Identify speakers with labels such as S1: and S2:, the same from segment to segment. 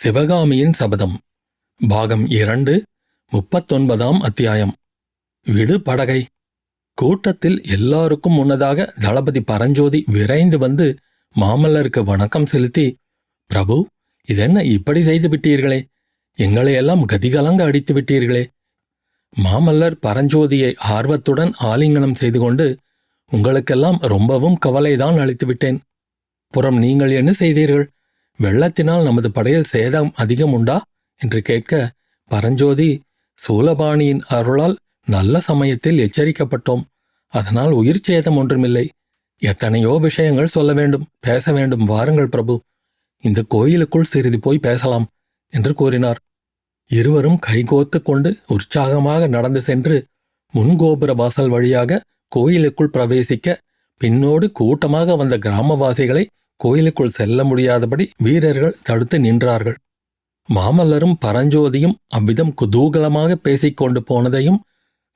S1: சிவகாமியின் சபதம். பாகம் இரண்டு முப்பத்தொன்பதாம் அத்தியாயம். விடு படகை. கூட்டத்தில் எல்லாருக்கும் முன்னதாக தளபதி பரஞ்சோதி விரைந்து வந்து மாமல்லருக்கு வணக்கம் செலுத்தி பிரபு இதென்ன இப்படி செய்து விட்டீர்களே? எங்களையெல்லாம் கதிகலங்க அடித்து விட்டீர்களே. மாமல்லர் பரஞ்சோதியை ஆர்வத்துடன் ஆலிங்கனம் செய்து கொண்டு உங்களுக்கெல்லாம் ரொம்பவும் கவலைதான் அளித்து விட்டேன். புறம் நீங்கள் என்ன செய்தீர்கள்? வெள்ளத்தினால் நமது படையில் சேதம் அதிகம் உண்டா? என்று கேட்க பரஞ்சோதி சூலபாணியின் அருளால் நல்ல சமயத்தில் எச்சரிக்கப்பட்டோம். அதனால் உயிர் சேதம் ஒன்றுமில்லை. எத்தனையோ விஷயங்கள் சொல்ல வேண்டும். பேச வேண்டும். வாருங்கள் பிரபு. இந்த கோயிலுக்குள் சிறிது போய் பேசலாம் என்று கூறினார். இருவரும் கைகோத்து கொண்டு உற்சாகமாக நடந்து சென்று முன்கோபுர வாசல் வழியாக கோயிலுக்குள் பிரவேசிக்க பின்னோடு கூட்டமாக வந்த கிராமவாசிகளை கோயிலுக்குள் செல்ல முடியாதபடி வீரர்கள் தடுத்து நின்றார்கள். மாமல்லரும் பரஞ்சோதியும் அவ்விதம் குதூகலமாக பேசிக்கொண்டு போனதையும்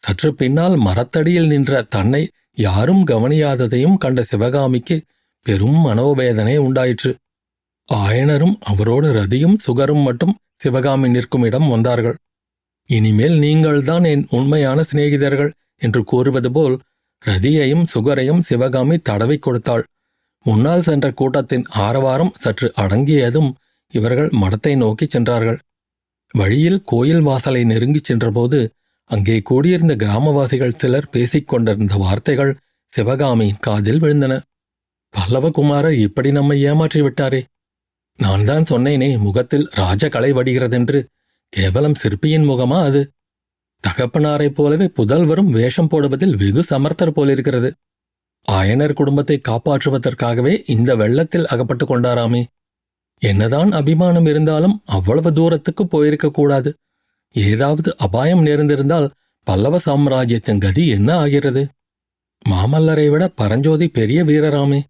S1: சற்று பின்னால் மரத்தடியில் நின்ற தன்னை யாரும் கவனியாததையும் கண்ட சிவகாமிக்கு பெரும் மனோவேதனை உண்டாயிற்று. ஆயனரும் அவரோடு ரதியும் சுகரும் மட்டும் சிவகாமி நிற்கும் இடம் வந்தார்கள். இனிமேல் நீங்கள்தான் என் உண்மையான சிநேகிதர்கள் என்று கூறுவது போல் ரதியையும் சுகரையும் சிவகாமி தடவிக் கொடுத்தாள். முன்னால் சென்ற கூட்டத்தின் ஆரவாரம் சற்று அடங்கியதும் இவர்கள் மடத்தை நோக்கிச் சென்றார்கள். வழியில் கோயில் வாசலை நெருங்கிச் சென்றபோது அங்கே கூடியிருந்த கிராமவாசிகள் சிலர் பேசிக் கொண்டிருந்த வார்த்தைகள் சிவகாமியின் காதில் விழுந்தன. பல்லவகுமாரர் இப்படி நம்மை ஏமாற்றி விட்டாரே. நான் தான் சொன்னேனே முகத்தில் ராஜகலை வடிகிறதென்று. கேவலம் சிற்பியின் முகமா அது? தகப்பனாரைப் போலவே புதல்வரும் வேஷம் போடுவதில் வெகு சமர்த்தர் போலிருக்கிறது. ஆயனர் குடும்பத்தை காப்பாற்றுவதற்காகவே இந்த வெள்ளத்தில் அகப்பட்டு கொண்டாராமே. என்னதான் அபிமானம் இருந்தாலும் அவ்வளவு தூரத்துக்கு போயிருக்க கூடாது. ஏதாவது அபாயம் நேர்ந்திருந்தால் பல்லவ சாம்ராஜ்யத்தின் கதி என்ன ஆகிறது? மாமல்லரை விட பரஞ்சோதி பெரிய வீரராமே.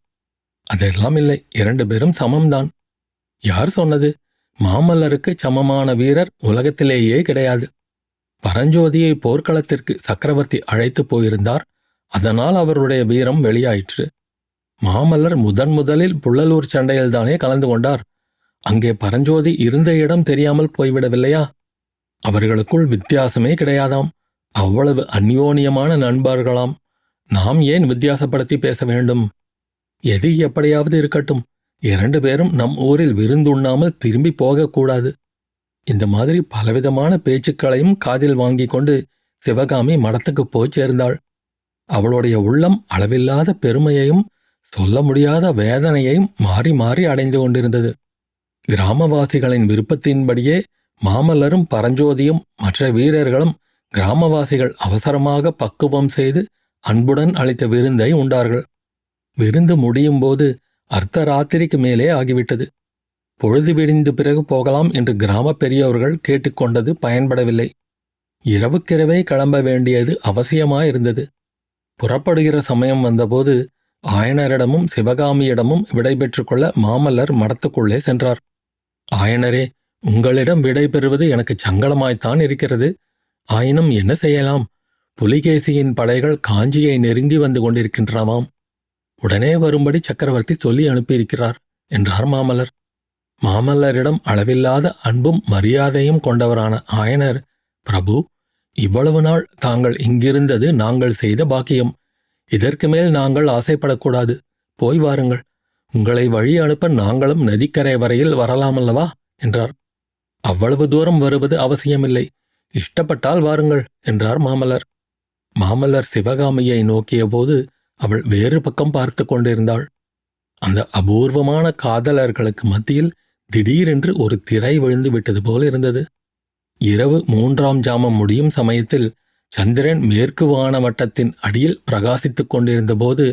S1: அதெல்லாம் இல்லை இரண்டு பேரும் சமம்தான். யார் சொன்னது? மாமல்லருக்கு சமமான வீரர் உலகத்திலேயே கிடையாது. பரஞ்சோதியை போர்க்களத்திற்கு சக்கரவர்த்தி அழைத்து போயிருந்தார். அதனால் அவருடைய வீரம் வெளியாயிற்று. மாமல்லர் முதன் முதலில் புள்ளலூர் சண்டையில்தானே கலந்து கொண்டார். அங்கே பரஞ்சோதி இருந்த இடம் தெரியாமல் போய்விடவில்லையா? அவர்களுக்குள் வித்தியாசமே கிடையாதாம். அவ்வளவு அந்யோன்யமான நண்பர்களாம். நாம் ஏன் வித்தியாசப்படுத்தி பேச வேண்டும்? எது எப்படியாவது இருக்கட்டும். இரண்டு பேரும் நம் ஊரில் விருந்துண்ணாமல் திரும்பி போகக்கூடாது. இந்த மாதிரி பலவிதமான பேச்சுக்களையும் காதில் வாங்கிக் கொண்டு சிவகாமி மடத்துக்கு போய் சேர்ந்தாள். அவளுடைய உள்ளம் அளவில்லாத பெருமையையும் சொல்ல முடியாத வேதனையையும் மாறி மாறி அடைந்து கொண்டிருந்தது. கிராமவாசிகளின் விருப்பத்தின்படியே மாமல்லரும் பரஞ்சோதியும் மற்ற வீரர்களும் கிராமவாசிகள் அவசரமாக பக்குவம் செய்து அன்புடன் அளித்த விருந்தை உண்டார்கள். விருந்து முடியும் போது அர்த்தராத்திரிக்கு மேலே ஆகிவிட்டது. பொழுது விடிந்து பிறகு போகலாம் என்று கிராம பெரியவர்கள் கேட்டுக்கொண்டது பயன்படவில்லை. இரவுக்கிரவே கிளம்ப வேண்டியது அவசியமாயிருந்தது. புறப்படுகிற சமயம் வந்தபோது ஆயனரிடமும் சிவகாமியிடமும் விடைபெற்று கொள்ள மாமல்லர் மடத்துக்குள்ளே சென்றார். ஆயனரே உங்களிடம் விடை பெறுவது எனக்கு சங்கடமாய்த்தான் இருக்கிறது. ஆயினும் என்ன செய்யலாம்? புலிகேசியின் படைகள் காஞ்சியை நெருங்கி வந்து கொண்டிருக்கின்றனவாம். உடனே வரும்படி சக்கரவர்த்தி சொல்லி அனுப்பியிருக்கிறார் என்றார் மாமல்லர். மாமல்லரிடம் அளவில்லாத அன்பும் மரியாதையும் கொண்டவரான ஆயனர் பிரபு இவ்வளவு நாள் தாங்கள் இங்கிருந்தது நாங்கள் செய்த பாக்கியம். இதற்கு மேல் நாங்கள் ஆசைப்படக்கூடாது. போய் வாருங்கள். உங்களை வழி அனுப்ப நாங்களும் நதிக்கரை வரையில் வரலாமல்லவா? என்றார். அவ்வளவு தூரம் வருவது அவசியமில்லை. இஷ்டப்பட்டால் வாருங்கள் என்றார் மாமல்லர். மாமல்லர் சிவகாமியை நோக்கியபோது அவள் வேறு பக்கம் பார்த்து கொண்டிருந்தாள். அந்த அபூர்வமான காதலர்களுக்கு மத்தியில் திடீரென்று ஒரு திரை விழுந்து விட்டது போல் இருந்தது. இரவு மூன்றாம் ஜாமம் முடியும் சமயத்தில் சந்திரன் மேற்கு வானவட்டத்தின் அடியில் பிரகாசித்துக் கொண்டிருந்தபோது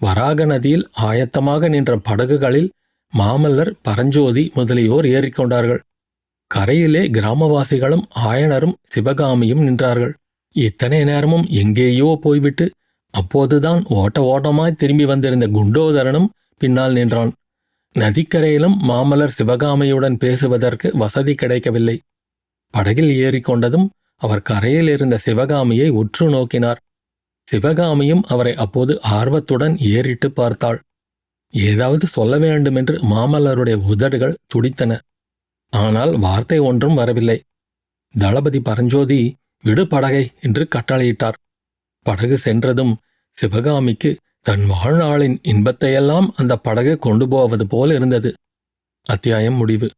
S1: வராக நதியில் ஆயத்தமாக நின்ற படகுகளில் மாமல்லர் பரஞ்சோதி முதலியோர் ஏறிக்கொண்டார்கள் கரையிலே கிராமவாசிகளும் ஆயனரும் சிவகாமியும் நின்றார்கள். இத்தனை நேரமும் எங்கேயோ போய்விட்டு அப்போதுதான் ஓட்ட ஓட்டமாய் திரும்பி வந்திருந்த குண்டோதரனும் பின்னால் நின்றான். நதிக்கரையிலும் மாமல்லர் சிவகாமியுடன் பேசுவதற்கு வசதி கிடைக்கவில்லை. படகில் ஏறிக்கொண்டதும் அவர் கரையில் இருந்த சிவகாமியை உற்று நோக்கினார். சிவகாமியும் அவரை அப்போது ஆர்வத்துடன் ஏறிட்டு பார்த்தாள். ஏதாவது சொல்ல வேண்டுமென்று மாமல்லருடைய உதடுகள் துடித்தன. ஆனால் வார்த்தை ஒன்றும் வரவில்லை. தளபதி பரஞ்சோதி விடு படகை என்று கட்டளையிட்டார். படகு சென்றதும் சிவகாமிக்கு தன் வாழ்நாளின் இன்பத்தையெல்லாம் அந்த படகு கொண்டு போவது போல் இருந்தது. அத்தியாயம் முடிவு.